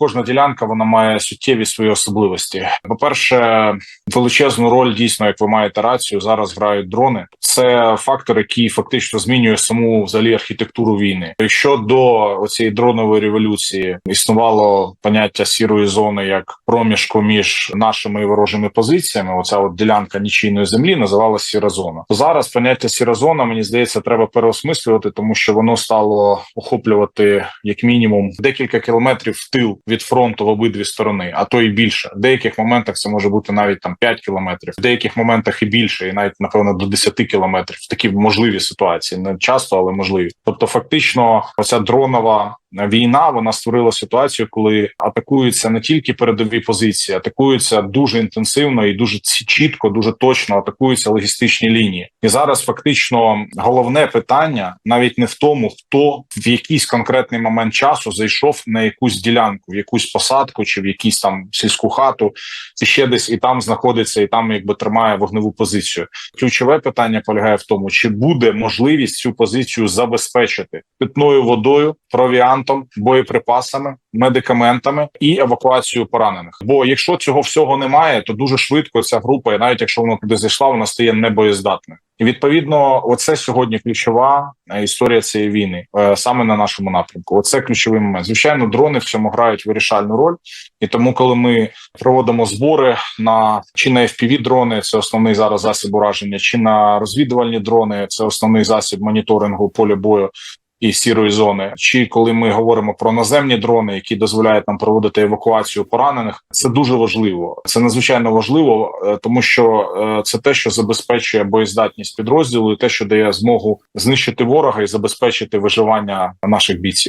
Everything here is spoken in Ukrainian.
кожна ділянка вона має суттєві свої особливості. По перше, величезну роль дійсно, як ви маєте рацію, зараз грають дрони. Це фактор, який фактично змінює саму взагалі архітектуру війни. Якщо до цієї дронової революції існувало поняття сірої зони як проміжку між нашими і ворожими позиціями, оця от ділянка нічийної землі називалася сіра зона. Зараз поняття сіра зона, мені здається, треба переосмислювати, тому що воно стало охоплювати як мінімум декілька кілометрів в тил від фронту в обидві сторони, а то і більше. В деяких моментах це може бути навіть там 5 кілометрів, в деяких моментах і більше, і навіть напевно до 10 кілометрів. Такі можливі ситуації, не часто, але можливі. Тобто, фактично, оця дронова війна вона створила ситуацію, коли атакуються не тільки передові позиції, атакуються дуже інтенсивно і дуже чітко, дуже точно атакуються логістичні лінії. І зараз фактично головне питання навіть не в тому, хто в якийсь конкретний момент часу зайшов на якусь ділянку, в якусь посадку чи в якийсь там сільську хату, чи ще десь і там знаходиться, і там якби тримає вогневу позицію. Ключове питання полягає в тому, чи буде можливість цю позицію забезпечити питною водою, провіантом, боєприпасами, медикаментами і евакуацією поранених. Бо якщо цього всього немає, то дуже швидко ця група, і навіть якщо вона туди зайшла, вона стає небоєздатною. І відповідно, оце сьогодні ключова е, історія цієї війни е, саме на нашому напрямку. Оце ключовий момент. Звичайно, дрони в цьому грають вирішальну роль, і тому, коли ми проводимо збори на чи на fpv дрони, це основний зараз засіб ураження, чи на розвідувальні дрони, це основний засіб моніторингу поля бою. І сірої зони, чи коли ми говоримо про наземні дрони, які дозволяють нам проводити евакуацію поранених, це дуже важливо. Це надзвичайно важливо, е, тому що е, це те, що забезпечує боєздатність підрозділу, і те, що дає змогу знищити ворога і забезпечити виживання наших бійців.